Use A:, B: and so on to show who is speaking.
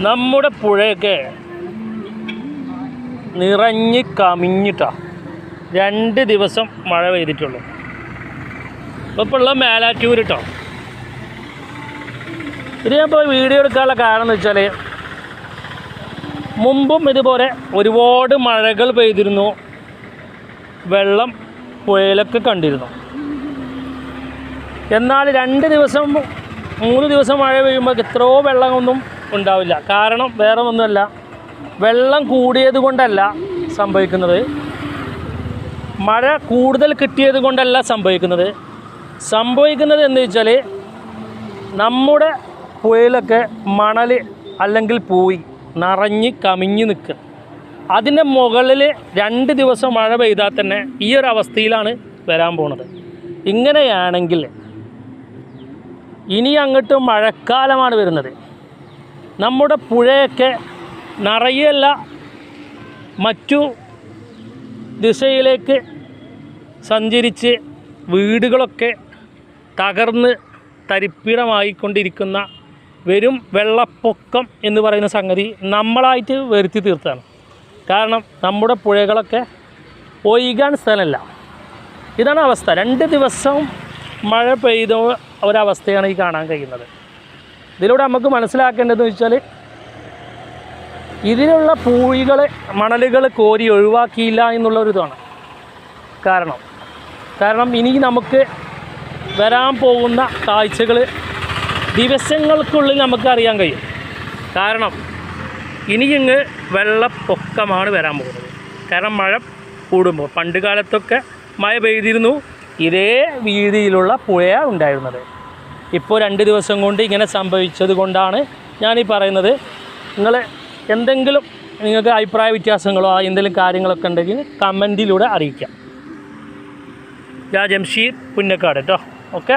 A: നമ്മുടെ പുഴയൊക്കെ നിറഞ്ഞ് കമിഞ്ഞിട്ടാ. രണ്ട് ദിവസം മഴ പെയ്തിട്ടുള്ളൂ. ഇപ്പോൾ ഉള്ള മേലാറ്റൂർ കേട്ടോ ഇത് ഞാൻ ഇപ്പോൾ വീഡിയോ എടുക്കാനുള്ള കാരണം എന്ന് വെച്ചാൽ മുമ്പും ഇതുപോലെ ഒരുപാട് മഴകൾ പെയ്തിരുന്നു. വെള്ളം പുഴയിലൊക്കെ കണ്ടിരുന്നു. എന്നാൽ രണ്ട് ദിവസം മൂന്ന് ദിവസം മഴ പെയ്യുമ്പോൾ എത്രയോ വെള്ളമൊന്നും ഉണ്ടാവില്ല. കാരണം വേറെ ഒന്നുമല്ല. വെള്ളം കൂടിയത് കൊണ്ടല്ല സംഭവിക്കുന്നത്. മഴ കൂടുതൽ കിട്ടിയത് കൊണ്ടല്ല സംഭവിക്കുന്നത്. സംഭവിക്കുന്നത് എന്ന് വെച്ചാൽ നമ്മുടെ പുഴയിലൊക്കെ മണൽ അല്ലെങ്കിൽ പോയി നിറഞ്ഞ് കമിഞ്ഞ് നിൽക്കുക. അതിന്റെ മുകളിൽ രണ്ട് ദിവസം മഴ പെയ്താൽ തന്നെ ഈ ഒരു അവസ്ഥയിലാണ് വരാൻ പോണത്. ഇങ്ങനെയാണെങ്കിൽ ഇനി അങ്ങോട്ട് മഴക്കാലമാണ് വരുന്നത്. നമ്മുടെ പുഴയൊക്കെ നിറയല്ല. മറ്റു ദിശയിലേക്ക് സഞ്ചരിച്ച് വീടുകളൊക്കെ തകർന്ന് തരിപ്പിടമായിക്കൊണ്ടിരിക്കുന്ന വരും വെള്ളപ്പൊക്കം എന്ന് പറയുന്ന സംഗതി നമ്മളായിട്ട് വരുത്തി തീർത്താണ്. കാരണം നമ്മുടെ പുഴകളൊക്കെ ഒഴുകാൻ സ്ഥലമല്ല ഇതാണ് അവസ്ഥ. രണ്ട് ദിവസം മഴ പെയ്ത ഒരവസ്ഥയാണ് ഈ കാണാൻ കഴിയുന്നത്. ഇതിലൂടെ നമുക്ക് മനസ്സിലാക്കേണ്ടതെന്ന് വെച്ചാൽ ഇതിലുള്ള പൂഴികൾ മണലുകൾ കോരി ഒഴിവാക്കിയില്ല എന്നുള്ളൊരിതാണ് കാരണം. കാരണം ഇനി നമുക്ക് വരാൻ പോകുന്ന കാഴ്ചകൾ ദിവസങ്ങൾക്കുള്ളിൽ നമുക്ക് അറിയാൻ കഴിയും. കാരണം ഇനി ഇങ്ങ് വെള്ളപ്പൊക്കമാണ് വരാൻ പോകുന്നത്. കാരണം മഴ കൂടുമ്പോൾ പണ്ട് കാലത്തൊക്കെ മഴ പെയ്തിരുന്നു ഇതേ വീതിയിലുള്ള പുഴയാണ് ഉണ്ടായിരുന്നത്. ഇപ്പോൾ രണ്ട് ദിവസം കൊണ്ട് ഇങ്ങനെ സംഭവിച്ചത് കൊണ്ടാണ് ഞാനീ പറയുന്നത്. നിങ്ങൾ എന്തെങ്കിലും നിങ്ങൾക്ക് അഭിപ്രായ വ്യത്യാസങ്ങളോ എന്തെങ്കിലും കാര്യങ്ങളൊക്കെ ഉണ്ടെങ്കിൽ കമന്റിലൂടെ അറിയിക്കാം. ഞാൻ ജംഷീർ പുന്നക്കാട് കേട്ടോ ഓക്കെ